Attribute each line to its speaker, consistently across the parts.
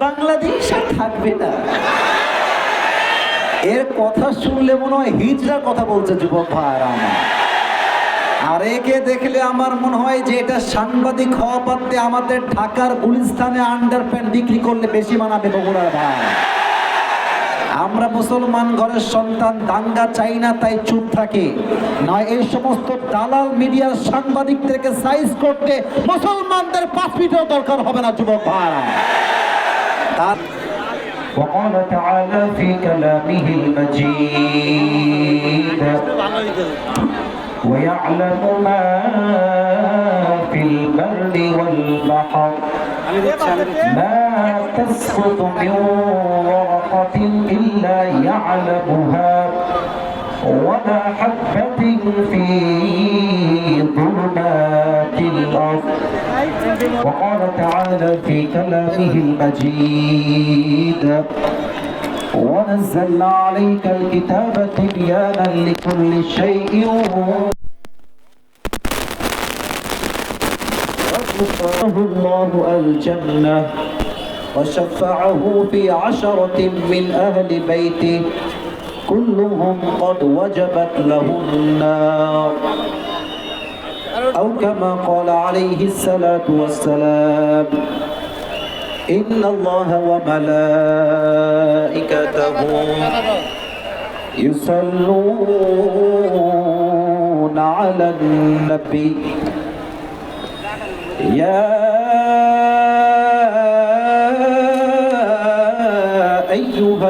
Speaker 1: বাংলাদেশ আর থাকবে না। এর কথা শুনলে মনে হয় হিজড়ার কথা বলছে যুবক ভাইরা আমার। আর একে দেখলে আমার মনে হয় যে এটা সাংবাদিক হওয়া পারতে আমাদের ঢাকার গুলিস্তানে আন্ডার প্যান্ট বিক্রি করলে বেশি মানাবে বগুড়ার ভাই। আমরা মুসলমান ঘরের সন্তান, দাঙ্গা চাই না, তাই চুপ থাকি। নয়, এই সমস্ত দালাল মিডিয়ার সাংবাদিকদেরকে সাইজ করতে মুসলমানদের পাঁচ মিটার দরকার হবে না যুবক ভাই
Speaker 2: وقال تعالى في كلامه المجيد ويعلم ما في البر والبحر ما تسقط من ورقة إلا يعلمها. ولا حبة في ظلمات الأرض. وقال تعالى في كلامه المجيد ونزلنا عليك الكتاب تبيانا لكل شيء. وأدخله الله الجنة وشفعه في عشرة من أهل بيته. كلهم قد وجبت له النار. أو كما قال عليه الصلاة والسلام إن الله وملائكته يصلون على النبي. يا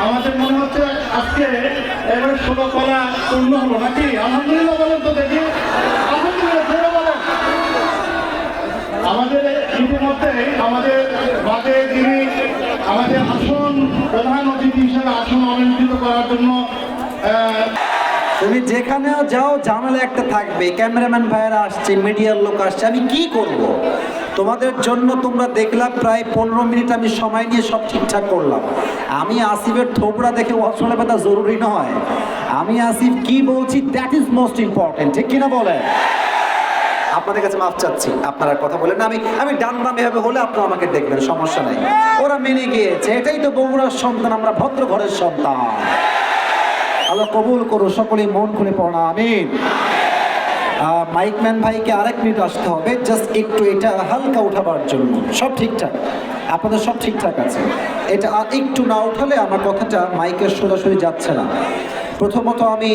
Speaker 3: আমাদের মনে হচ্ছে আজকে এবারে ষোলো কলা পূর্ণ হলো নাকি? আলহামদুলিল্লাহ বলেন তো দেখি। আমাদের ইতিমধ্যে আমাদের বাদে যিনি আমাদের আসন প্রধান আসন করার জন্য
Speaker 1: তুমি যেখানেও যাও, ঝামেলা একটা থাকবে। ক্যামেরাম্যান ভাইয়েরা আসছে, মিডিয়ার লোক আসছে। আমি কি করব। তোমাদের জন্য তোমরা দেখলাম প্রায় পনেরো মিনিট আমি সময় নিয়ে সব ঠিকঠাক করলাম। আমি আসিফের থোবড়া দেখে অসলে ব্যথা জরুরি নয়। আমি আসিফ কি বলছি দ্যাট ইজ মোস্ট ইম্পর্টেন্ট ঠিক কিনা বলে আপনাদের কাছে মাফ চাচ্ছি। আপনারা কথা বলেন আমি আমি ডান বাম এভাবে হলে আপনারা আমাকে দেখবেন সমস্যা নাই। ওরা মেনে গিয়েছে এটাই তো বগুড়ার সন্তান আমরা ভদ্র ঘরের সন্তান। আল্লাহ কবুল করো সকলেই মন খুলে পড়া আমিন। আহ, মাইকম্যান ভাইকে আরেক মিনিট আসতে হবে জাস্ট একটু এটা হালকা উঠাবার জন্য। সব ঠিকঠাক? আপনাদের সব ঠিকঠাক আছে? এটা আর একটু না উঠালে আমার কথাটা মাইকের সোজাসুজি যাচ্ছে না। প্রথমত আমি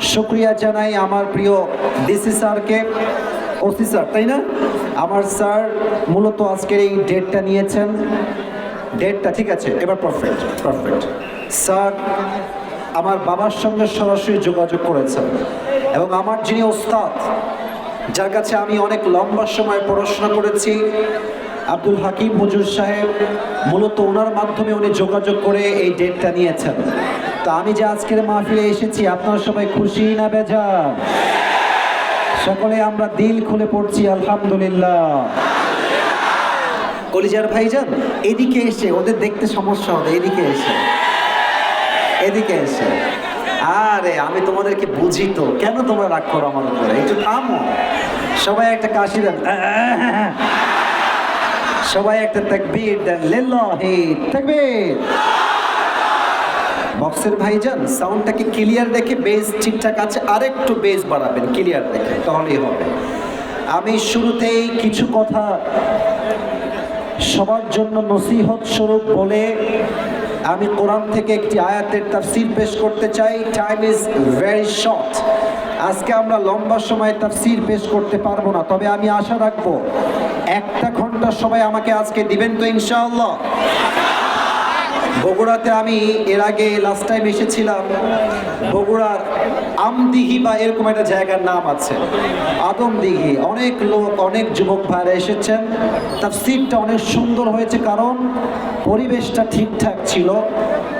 Speaker 1: শুক্রিয়া জানাই আমার প্রিয় ডিসি স্যারকে। ওসি স্যার তাই না? আমার স্যার মূলত আজকের এই ডেটটা নিয়েছেন। ডেটটা, ঠিক আছে, এবার পারফেক্ট পারফেক্ট স্যার, আমার বাবার সঙ্গে সরাসরি যোগাযোগ করেছেন এবং আমার যিনি ওস্তাদ, যার কাছে আমি অনেক লম্বা সময় পড়াশোনা করেছি, আব্দুল হাকিম হুজুর সাহেব, মূলত ওনার মাধ্যমে উনি যোগাযোগ করে এই ডেটটা নিয়েছেন। তো আমি যে আজকের মাহফিলে এসেছি, আপনারা সবাই খুশি না বেজান সকলে আমরা দিল খুলে পড়ছি, আলহামদুলিল্লাহ। কলিজার ভাইজান, এদিকে এসে, ওদের দেখতে সমস্যা হবে, এদিকে এসে। এদিকে এসে। আরে, আমি তোমাদেরকে বুঝি তো, কেন তোমরা রাগ করো আমার উপরে? একটু থামো। সবাই একটা কাশি দেন। সবাই একটা তাকবীর দেন। লিল্লাহি তাকবীর। বক্সের ভাইজান সাউন্ডটাকে ক্লিয়ার দেখে বেস ঠিকঠাক আছে? আরেকটু বেস বাড়াবেন ক্লিয়ার দেখে, তাহলেই হবে। আমি শুরুতেই কিছু কথা সবার জন্য নসিহত স্বরূপ বলে আমি কোরআন থেকে একটি আয়াতের তাফসীর পেশ করতে চাই। টাইম ইজ ভেরি শর্ট আজকে আমরা লম্বা সময় তাফসীর পেশ করতে পারব না, তবে আমি আশা রাখব, একটা ঘণ্টা সময় আমাকে আজকে দিবেন তো ইনশাআল্লাহ। বগুড়াতে আমি এর আগে লাস্ট টাইম এসেছিলাম। বগুড়ার আমদিঘি বা এরকম একটা জায়গার নাম আছে। আদমদিঘি অনেক লোক, অনেক যুবক ভাইরা এসেছেন। তার সিটটা অনেক সুন্দর হয়েছে কারণ পরিবেশটা ঠিকঠাক ছিল।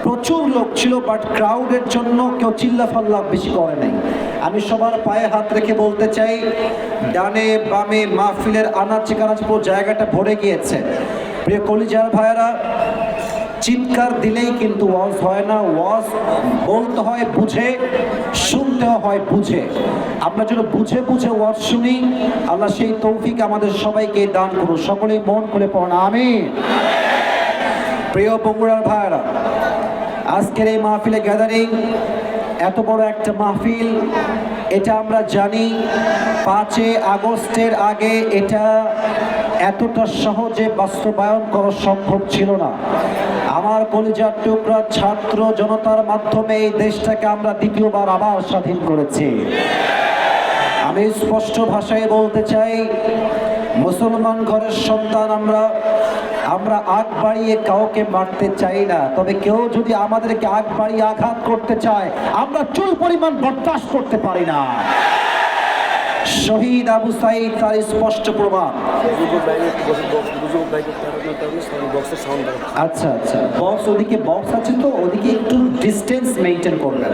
Speaker 1: প্রচুর লোক ছিল বাট ক্রাউডের জন্য কেউ চিল্লাফাল্লা বেশি করে নাই। আমি সবার পায়ে হাত রেখে বলতে চাই, ডানে বামে মাহফিলের আনাচে কানাচে পুরো জায়গাটা ভরে গিয়েছে। প্রিয় কলিজার ভাইয়েরা চিৎকার দিলেই কিন্তু ওয়াজ হয় না, ওয়াজ বলতে হয় বুঝে, শুনতেও হয় বুঝে। আমরা যেন বুঝে বুঝে ওয়াজ শুনি, আল্লাহ সেই তৌফিক আমাদের সবাইকে দান করুন। সকলেই মন করে পড়না আমি প্রিয় বগুড়ার ভাইরা আজকের এই মাহফিলে গ্যাদারিং এত বড় একটা মাহফিল, এটা আমরা জানি পাঁচে আগস্টের আগে এটা এতটা সহজে বাস্তবায়ন করা সম্ভব ছিল না। আমার কলিজার টুকরা ছাত্র জনতার মাধ্যমে এই দেশটাকে আমরা দ্বিতীয়বার আবার স্বাধীন করেছি। আমি স্পষ্ট ভাষায় বলতে চাই, মুসলমান ঘরের সন্তান আমরা আমরা আগ বাড়িয়ে কাউকে মারতে চাই না। তবে কেউ যদি আমাদেরকে আগ বাড়িয়ে আঘাত করতে চায়, আমরা চুল পরিমাণ বরদাস্ত করতে পারি না। শহীদ আবু সাইদ, তার স্পষ্ট প্রমাণ। আচ্ছা আচ্ছা। বক্স ওদিকে বক্স আছে তো, ওদিকে একটু ডিস্টেন্স মেনটেন করবেন।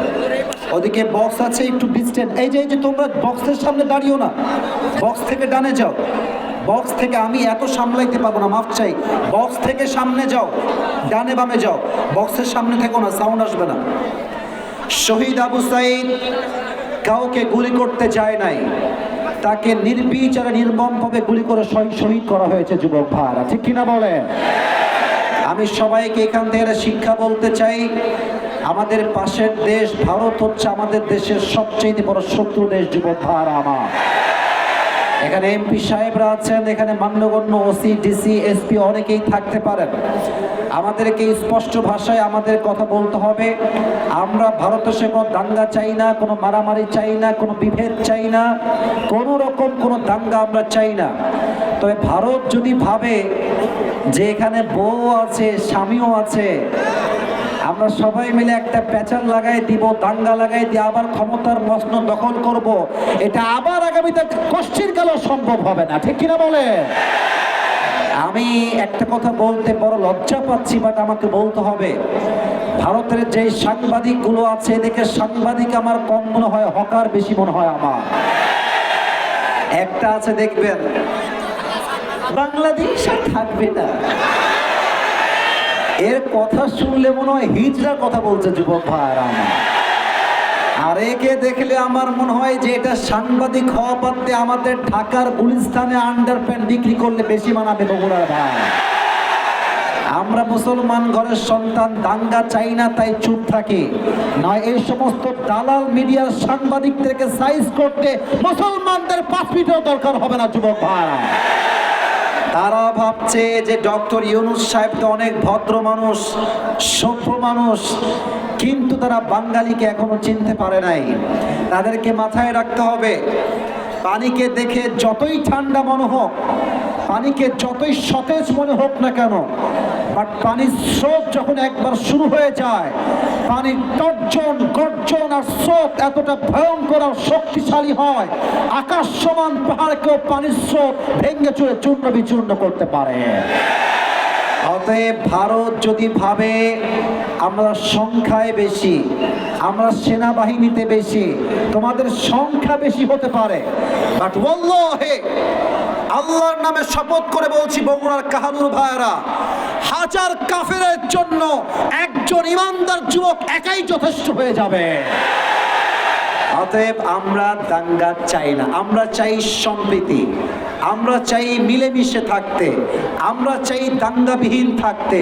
Speaker 1: ওদিকে বক্স আছে, একটু ডিস্টেন্স এই যে এই যে, তোমরা বক্সের সামনে দাঁড়িও না। বক্স থেকে ডানে যাও। বক্স থেকে আমি এত সামলাইতে পারব না, মাফ চাই। বক্স থেকে সামনে যাও। ডানে বামে যাও। বক্সের সামনে থেকো না সাউন্ড আসবে না। শহীদ আবু সাইদ কাউকে গুলি করতে যায় নাই। তাকে নির্বিচারে নির্মমভাবে গুলি করে শহীদ করা হয়েছে যুবক ভাইরা। ঠিক কিনা বলেন? আমি সবাইকে এখান থেকে শিক্ষা বলতে চাই, আমাদের পাশের দেশ ভারত হচ্ছে আমাদের দেশের সবচেয়ে বড় শত্রু দেশ যুবক ভাইরা আমার। এখানে এমপি সাহেবরা আছেন, এখানে মান্যগণ্য ওসি, ডিসি, এসপি অনেকেই থাকতে পারেন। আমাদেরকে স্পষ্ট ভাষায় আমাদের কথা বলতে হবে। আমরা ভারতের সে কোনো দাঙ্গা চাই না, কোনো মারামারি চাই না, কোনো বিভেদ চাই না, কোনো রকম কোনো দাঙ্গা আমরা চাই না। তবে ভারত যদি ভাবে যে এখানে বউ আছে, স্বামীও আছে আমরা সবাই মিলে একটা প্যাচার লাগাই দিব, দাঙ্গা লাগাই দিয়ে আবার ক্ষমতার মস্ন দখল করব। এটা আবার আগামীতে কষ্টের কালেও সম্ভব হবে না, ঠিক কিনা বলে? আমি একটা কথা বলতে বড় লজ্জা পাচ্ছি বাট আমাকে বলতে হবে, ভারতের যে সাংবাদিকগুলো আছে এদিকে সাংবাদিক আমার কম মনে হয়, হকার বেশি মনে হয় আমার। একটা আছে দেখবেন, বাংলাদেশ থাকবে না। এর কথা শুনলে মনে হয় হিজড়ার কথা বলছে যুবক আমার। আর একে দেখলে আমার মনে হয় যে এটা সাংবাদিক হওয়া বাদে আমাদের ঢাকার গুলিস্তানে আন্ডার প্যান্ট বিক্রি করলে বেশি মানাবে বগুড়ার ভাই। আমরা মুসলমান ঘরের সন্তান, দাঙ্গা চাই না, তাই চুপ থাকি। নয়, এই সমস্ত দালাল মিডিয়ার সাংবাদিকদেরকে সাইজ করতে মুসলমানদের পাঁচ মিটার দরকার হবে না যুবক ভাইরা তারা ভাবছে যে ডক্টর ইউনুস সাহেব তো অনেক ভদ্র মানুষ, সভ্য মানুষ, কিন্তু তারা বাঙালিকে এখনও চিনতে পারে নাই। তাদেরকে মাথায় রাখতে হবে, পানিকে দেখে যতই ঠান্ডা মনে হোক, পানিকে যতই সতেজ মনে হোক না কেন বাট পানির স্রোত যখন একবার শুরু হয়ে যায়, পানির তর্জন, গর্জন আর স্রোত এতটা ভয়ঙ্কর আর শক্তিশালী হয়, আকাশ সমান পাহাড়কেও পানির স্রোত ভেঙে চুরে চূর্ণ বিচূর্ণ করতে পারে। অতএব ভারত যদি ভাবে আমরা সংখ্যায় বেশি, আমরা সেনাবাহিনীতে বেশি, তোমাদের সংখ্যা বেশি হতে পারে। বাট হে আল্লাহর নামে শপথ করে বলছি, বগুড়ার কাহানুর ভাইরা হাজার কাফেরের জন্য একজন ইমানদার যুবক একাই যথেষ্ট হয়ে যাবে। অতএব আমরা দাঙ্গা চাই না, আমরা চাই সম্প্রীতি, আমরা চাই মিলেমিশে থাকতে, আমরা চাই দাঙ্গাবিহীন থাকতে।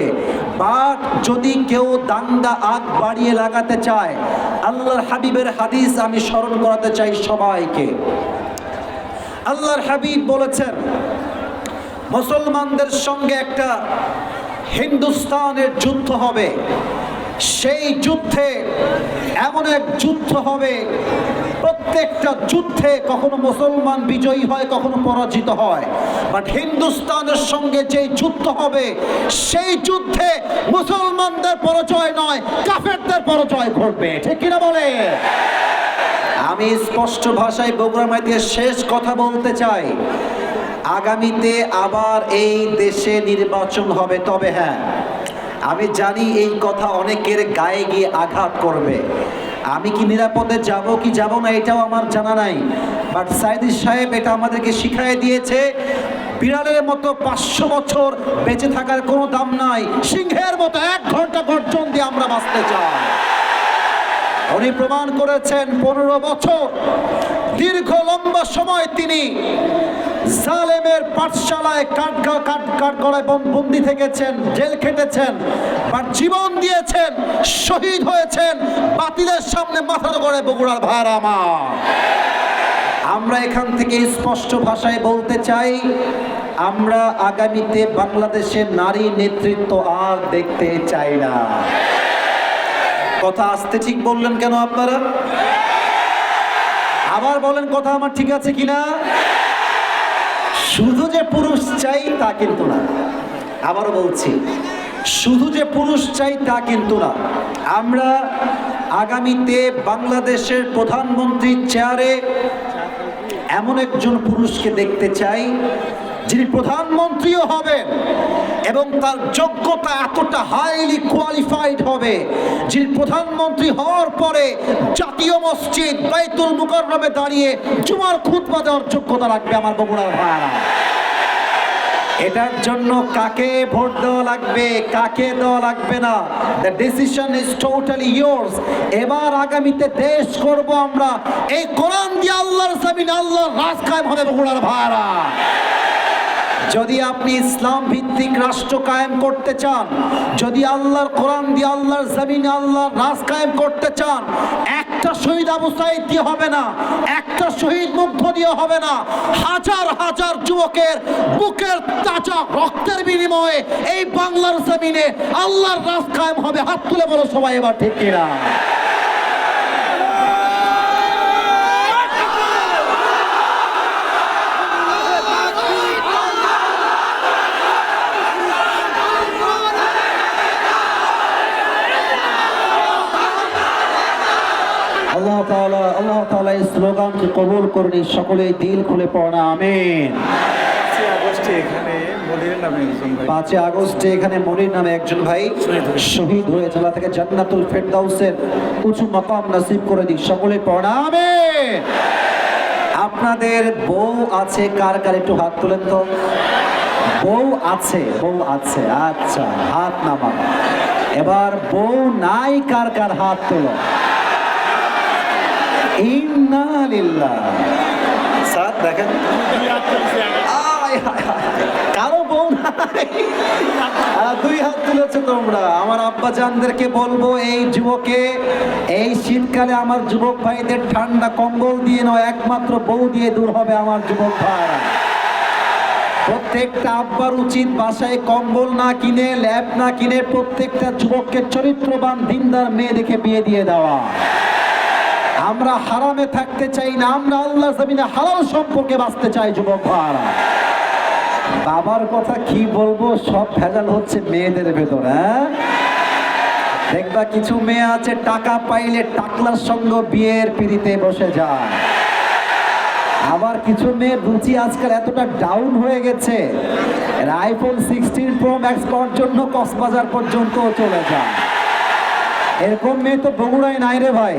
Speaker 1: বাট যদি কেউ দাঙ্গা আগ বাড়িয়ে লাগাতে চায়, আল্লাহর হাবিবের হাদিস আমি স্মরণ করাতে চাই সবাইকে। আল্লাহর হাবিব বলেছেন, মুসলমানদের সঙ্গে একটা হিন্দুস্তানের যুদ্ধ হবে। সেই যুদ্ধে এমন এক যুদ্ধ হবে, প্রত্যেকটা যুদ্ধে কখনো মুসলমান বিজয়ী হয়, কখনো পরাজিত হয়। বাট হিন্দুস্তানের সঙ্গে যে যুদ্ধ হবে, সেই যুদ্ধে মুসলমানদের পরাজয় নয়, কাফেরদের পরাজয় ঘটবে। ঠিক কিনা বলে? আমি স্পষ্ট ভাষায় বগুড়া মাইতে শেষ কথা বলতে চাই। আগামীতে আবার এই দেশে নির্বাচন হবে, তবে হ্যাঁ আমি জানি এই কথা অনেকের গায়ে গিয়ে আঘাত করবে। আমি কি নিরাপদে যাব কি যাব না এটাও আমার জানা নাই। বাট সাইদি সাহেব এটা আমাদেরকে শিখাই দিয়েছে, বিড়ালের মতো পাঁচশো বছর বেঁচে থাকার কোনো দাম নাই। সিংহের মতো এক ঘণ্টা গর্জন দিয়ে আমরা বাঁচতে চাই। উনি প্রমাণ করেছেন পনেরো বছর। দীর্ঘ লম্বা সময় তিনি জালেমের পাঠশালায় কাঠ কাঠ কাঠ গড়ায় বন্দি থেকেছেন, জেল খেটেছেন আর জীবন দিয়েছেন, শহীদ হয়েছেন, বাতিলের সামনে মাথা করে, বগুড়ার ভাইরা আমার। আমরা এখান থেকে স্পষ্ট ভাষায় বলতে চাই, আমরা আগামীতে বাংলাদেশের নারী নেতৃত্ব আর দেখতে চাই না। কথা আসতে ঠিক বললেন কেন আপনারা? আবার বলেন, কথা আমার ঠিক আছে কিনা? শুধু যে পুরুষ চাই তা কিন্তু না। আবারও বলছি, শুধু যে পুরুষ চাই তা কিন্তু না। আমরা আগামীতে বাংলাদেশের প্রধানমন্ত্রীর চেয়ারে এমন একজন পুরুষকে দেখতে চাই যিনি প্রধানমন্ত্রীও হবেন এবং তার যোগ্যতা এতটা হাইলি কোয়ালিফাইড হবে, যিনি প্রধানমন্ত্রী হওয়ার পরে জাতীয় মসজিদ বাইতুল মুকাররমে দাঁড়িয়ে জুমার খুতবা দেওয়ার যোগ্যতা রাখবে আমার বগুড়ার ভাইরা এটার জন্য কাকে ভোট দেওয়া লাগবে, কাকে দেওয়া লাগবে না? The decision is totally yours এবার আগামীতে দেশ করব আমরা। এই কোরআন দিয়ে আল্লাহর জমিন, আল্লাহর রাজ কায়েম হবে বগুড়ার ভাইরা যদি আপনি ইসলাম ভিত্তিক রাষ্ট্র কায়েম করতে চান, যদি আল্লাহর কোরআন দিয়ে আল্লাহর জমিনে আল্লাহর রাজ কায়েম করতে চান, একটা শহীদ আবু সাইদ দিয়ে হবে না, একটা শহীদ মুগ্ধ দিয়ে হবে না। হাজার হাজার যুবকের বুকের তাজা রক্তের বিনিময়ে এই বাংলার জমিনে আল্লাহর রাজ কায়েম হবে। হাত তুলে বলো সবাই এবার ঠিক কিনা আল্লাহ তাআলা আল্লাহ তাআলা এই স্লোগানকে কবুল করুন সকলে দিল খুলে পড়া আমিন।
Speaker 4: পাঁচই আগস্টে এখানে মনির নামে একজন ভাই।
Speaker 1: শহীদ আল্লাহ থেকে জান্নাতুল ফেরদাউসের উঁচু মাকাম নসিব করে দিক সকলে পড়াবে আপনাদের বউ আছে কার কার একটু হাত তুলেন তো? বউ আছে বউ আছে আচ্ছা হাত নামা এবার বউ নাই কার কার হাত তোলো? ইন্না লিল্লাহ। দেখেন। কারও বউ নাই। দুই হাত তুলেছো তোমরা। আমার আব্বা জানদেরকে বলব, এই যুবকে, এই শীতকালে আমার যুবক ভাইদের ঠান্ডা কম্বল দিয়ে নয় একমাত্র বউ দিয়ে দূর হবে আমার যুবক ভাইরা প্রত্যেকটা আব্বার উচিত বাসায় কম্বল না কিনে, ল্যাব না কিনে প্রত্যেকটা যুবককে চরিত্রবান, দিনদার মেয়ে দেখে বিয়ে দিয়ে দেওয়া। আমরা হারামে থাকতে চাই না, আমরা আল্লাহ জমিনে হালাল সম্পর্কে বাঁচতে চাই, যুবক ভাইরা। বাবার কথা কি বলব? সব ভেজাল হচ্ছে মেয়েদের ভেতর হ্যাঁ? দেখবা কিছু মেয়ে আছে, টাকা পাইলে টাকলার সঙ্গে বিয়ের পিড়িতে বসে যায়। আবার কিছু মেয়ের রুচি আজকাল এতটা ডাউন হয়ে গেছে আইফোন সিক্সটিন প্রো ম্যাক্স পাওয়ার জন্য কক্সবাজার পর্যন্ত চলে যায়। এরকম মেয়ে তো বগুড়ায় নাই রে ভাই।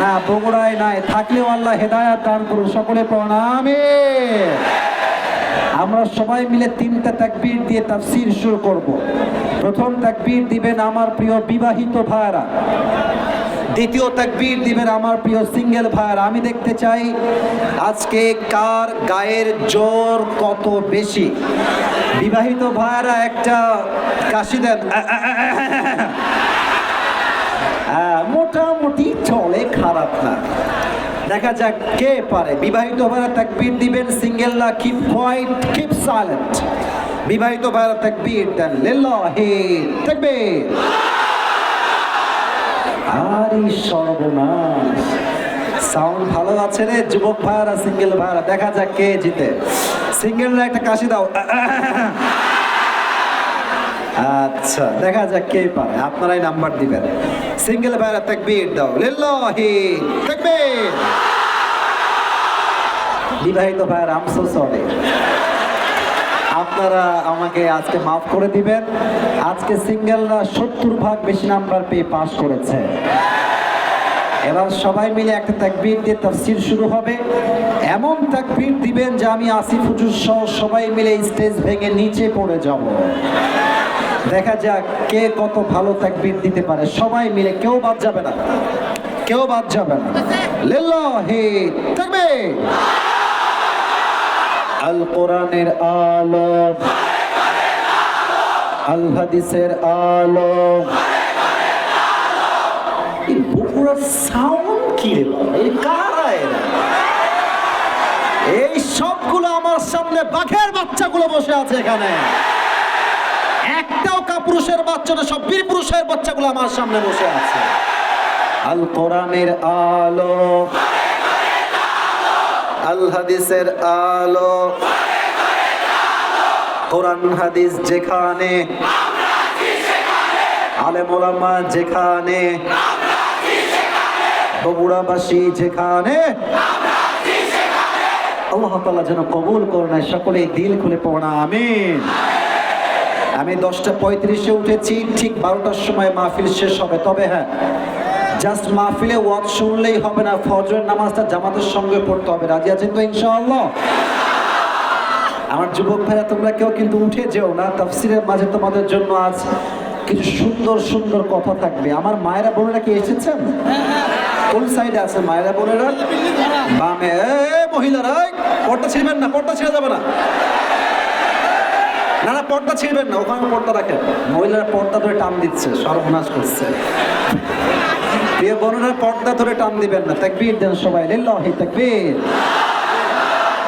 Speaker 1: না বগুড়ায় নাই, থাকলেও আল্লাহ হেদায়াত দান করুন সকলে প্রণামে আমরা সবাই মিলে তিনটা তাকবীর দিয়ে তাফসীর শুরু করব। প্রথম তাকবীর দিবেন আমার প্রিয় বিবাহিত ভাইরা দ্বিতীয় তাকবীর দিবেন আমার প্রিয় সিঙ্গেল ভাইরা আমি দেখতে চাই আজকে কার গায়ের জোর কত বেশি? বিবাহিত ভাইরা একটা কাশি দেন। হ্যাঁ, মোটামুটি চলে খারাপ না। দেখা যাক কে পারে। বিবাহিত ভাইরা তাকবীর দিবেন সিঙ্গেলরা কিপ হোয়াইট কিপ সাইলেন্ট বিবাহিত ভাইরা তাকবীর দেন লিল্লাহি তাকবীর। আরে সর্বনাশ। সাউন্ড ভালো আছে রে যুবক ভাইরা সিঙ্গেল ভাইরা দেখা যাক কে জিতে। সিঙ্গেলরা একটা কাশি দাও। আচ্ছা দেখা যাক কে পারে। আপনারাই নাম্বার দিবেন। সিঙ্গেল ভাইরা তাকবীর দাও। লিল্লাহি। তাকবীর। বিবাহিত ভাইরা আম সো সরি আপনারা আমাকে আজকে মাফ করে দিবেন। আজকে সিঙ্গেলরা সত্তর ভাগ বেশি নাম্বার পেয়ে পাশ করেছে। এবার সবাই মিলে একটা তাকবীর দিয়ে তাফসির শুরু হবে। এমন তাকবীর দিবেন যে আমি আসিফ হুজুর সহ সবাই মিলে স্টেজ ভেঙে নিচে পড়ে যাব। দেখা যাক কে কত ভালো তাকবীর দিতে পারে। সবাই মিলে কেউ বাদ যাবে না। কেউ বাদ যাবে না। লিল্লাহি তাকবীর। আল কোরআনের আলো। আল হাদিসের আলো। এই বগুড়ার সাউন্ড কি রে এই কারা এই সবগুলো আমার সামনে বাঘের বাচ্চাগুলো বসে আছে এখানে। কাপুরুষের বাচ্চা না, সব বীর পুরুষের বাচ্চাগুলো আমার সামনে বসে আছে। আল কোরআনের আলো। আল হাদিসের আলো। কোরআন হাদিস যেখানে। আলেম যেখানে। বগুড়াবাসী যেখানে। আল্লাহ তাআলা যেন কবুল করে নেয় সকলে দিল খুলে পড়া, আমিন। আমি দশটা পঁয়ত্রিশে উঠেছি, ঠিক বারোটার সময় মাহফিল শেষ হবে। তবে হ্যাঁ জাস্ট মাহফিলে ওয়াজ শুনলেই হবে না, ফজরের নামাজটা জামাতের সঙ্গে পড়তে হবে। রাজি আছেন তো ইনশাআল্লাহ? আমার যুবক ভাইরা, তোমরা কেউ কিন্তু উঠে যেও না, তাফসিরের মাঝে তোমাদের জন্য আজ কিছু সুন্দর সুন্দর কথা থাকবে। আমার মায়েরা বোনেরা কি এসেছেন? কোন সাইডে আছে মায়েরা বোনেরা? বামে মহিলারা পর্দা ছিড়বেন না, পর্দা ছেড়ে যাবে না। না পর্দা ছিড়বেন না, ওখানে পর্দা রাখেন। মহিলারা পর্দা ধরে টান দিচ্ছে, সর্বনাশ করছে। প্রিয় বোনেরা, পর্দা ধরে টান দিবেন না। তাকবীর দেন সবাই, লিল্লাহি তাকবীর।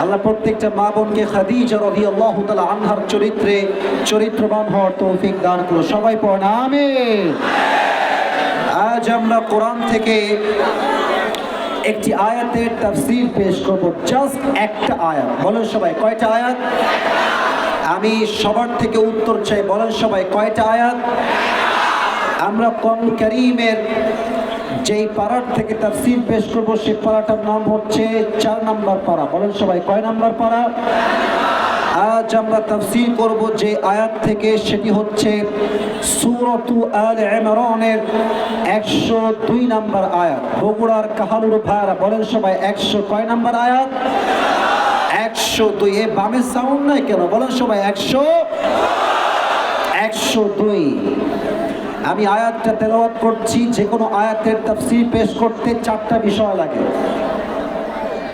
Speaker 1: আল্লাহ প্রত্যেকটা মা বোনকে খাদিজা রাদিয়াল্লাহু তাআলা আনহার চরিত্রে চরিত্রবান হওয়ার তৌফিক দান করো সবাই পড়েন, আমিন। আজ আমরা কোরআন থেকে একটি আয়াতের তাফসীর পেশ করব। জাস্ট একটা আয়াত। বলেন সবাই, কয়টা আয়াত? আমি সবার থেকে উত্তর চাই, বলেন সবাই, কয়টা আয়াত? আমরা কোন করিমের যেই পাড়ার থেকে তাফসীর পেশ করব সেই পাড়াটার নাম হচ্ছে চার নাম্বার পাড়া। বলেন সবাই, কয় নাম্বার পাড়া? আজ আমরা তাফসীর করব যে আয়াত থেকে, সেটি হচ্ছে সূরাতু আল ইমরানের 102 নাম্বার আয়াত। বগুড়ার কাহালুর ভাড়া বলেন সবাই 100 কয় নাম্বার আয়াত? 102 এ বামে সাউন্ড নাই কেন? বলেন সবাই 100 102 আমি আয়াতটা তেলাওয়াত করছি যে কোনো আয়াতের তাফসীর পেশ করতে চারটা বিষয় লাগে।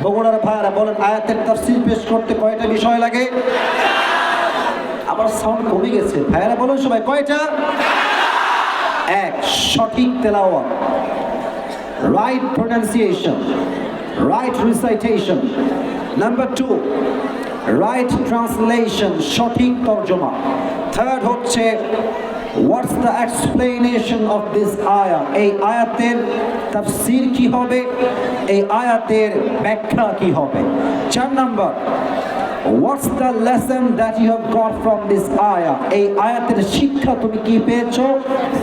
Speaker 1: বগুড়ার ভাইয়ারা বলেন, আয়াতের তাফসীর পেশ করতে কয়টা বিষয় লাগে? আবার সাউন্ড কমে গেছে। ভাইয়ারা বলেন সবাই, কয়টা? এক, সঠিক তেলাওয়াত। Right pronunciation right recitation number two right translation সঠিক তর্জমা। থার্ড হচ্ছে what's the explanation of this আয়া এই আয়াতের তাফসির কি হবে? এই আয়াতের ব্যাখ্যা কি হবে? চার number what's the lesson that you have got from this আয়া এই আয়াতের শিক্ষা তুমি কি পেয়েছ?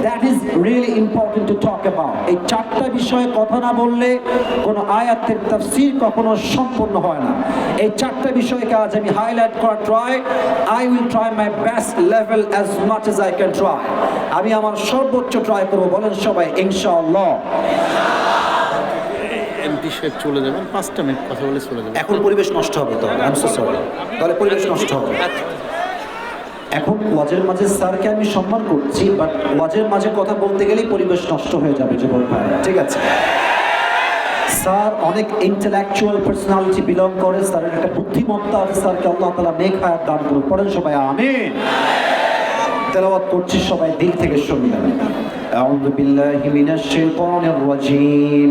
Speaker 1: That is really important to talk about এই চারটা বিষয়ে কথা না বললে কোনো আয়াতের তাফসীর কখনো সম্পূর্ণ হয় না। এই চারটা বিষয়কে আজ আমি হাইলাইট করা try I will try my best level as much as I can try আমি আমার সর্বোচ্চ ট্রাই করব, বলেন সবাই, ইনশাআল্লাহ।
Speaker 4: সাহেব চলে যাবেন পাঁচটা মিনিট কথা বলে চলে যাবেন
Speaker 1: এখন পরিবেশ নষ্ট হবে তো আই সো সরি তাহলে পরিবেশ নষ্ট হবে এখন ওয়াজের মাঝে স্যারকে আমি সম্মান করছি বাট ওয়াজের মাঝে কথা বলতে গেলেই পরিবেশ নষ্ট হয়ে যাবে যুবক ভাই ঠিক আছে স্যার অনেক ইন্টেলেকচুয়াল পার্সোনালিটি বিলং করে স্যারের একটা বুদ্ধিমত্তা আছে স্যারকে আল্লাহ তালা নেক হায়াত দান করুন পড়েন সবাই আমিন তেলাওয়াত করছি সবাই দিল থেকে শুনবেন أعوذ بالله من الشيطان الرجيم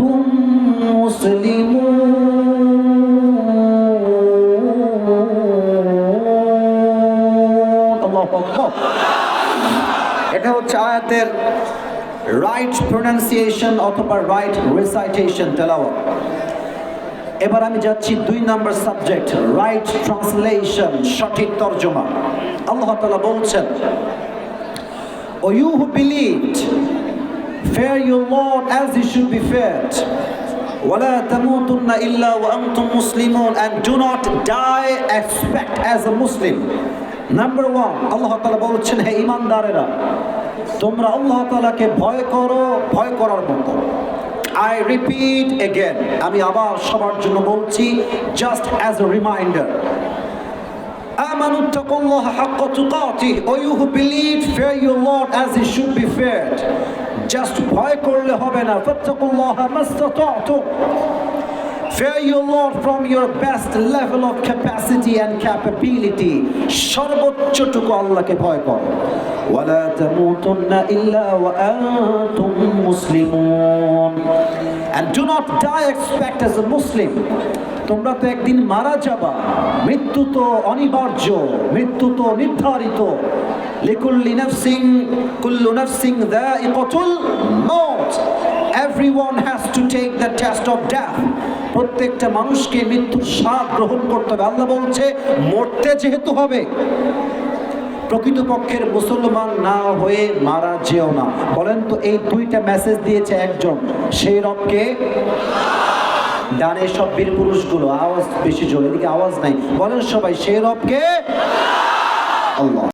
Speaker 1: এটা হচ্ছে আয়াতের রাইট প্রোনাউন্সিয়েশন অথবা রাইট রিসাইটেশন তেলাওয়াত এবার আমি যাচ্ছি দুই নম্বর সাবজেক্ট রাইট ট্রান্সলেশন সঠিক তর্জমা আল্লাহ তাআলা বলছেন O you who believed, fear your Lord as he should be feared. ولا تموتن إلا وأنتم مسلمون and do not die expect as a Muslim. Number one, আল্লাহ তাআলা বলছেন হে ইমানদারেরা তোমরা আল্লাহ তালাকে ভয় করো, ভয় করার মতো। আই রিপিট এগেন আমি আবার সবার জন্য বলছি just as a reminder just ভয় করলে হবে না Fear you Lord from your best level of capacity and capability. সর্বোচ্চটুকু আল্লাহকে ভয় করো।
Speaker 2: ولا تموتن إلا وأنتم مسلمون
Speaker 1: and do not die expect as a Muslim তোমরা তো একদিন মারা যাবা মৃত্যু তো অনিবার্য মৃত্যু তো নির্ধারিত লিকুল্লি নাফসিং কুল্লু নাফসিং দাইকাতুল মউত everyone has to take the test of death প্রত্যেকটা মানুষকে মৃত্যুর স্বাদ গ্রহণ করতে হবে আল্লাহ বলছে মরতে যেহেতু হবে প্রকৃতপক্ষের মুসলমান না হয়ে মারা যেও না। বলেন তো, এই দুইটা মেসেজ দিয়েছে একজন, সেই রবকে? ডানে সব বীর পুরুষগুলো, আওয়াজ বেশি জোরে, এদিকে আওয়াজ নাই। বলেন সবাই, সেই রবকে? আল্লাহ।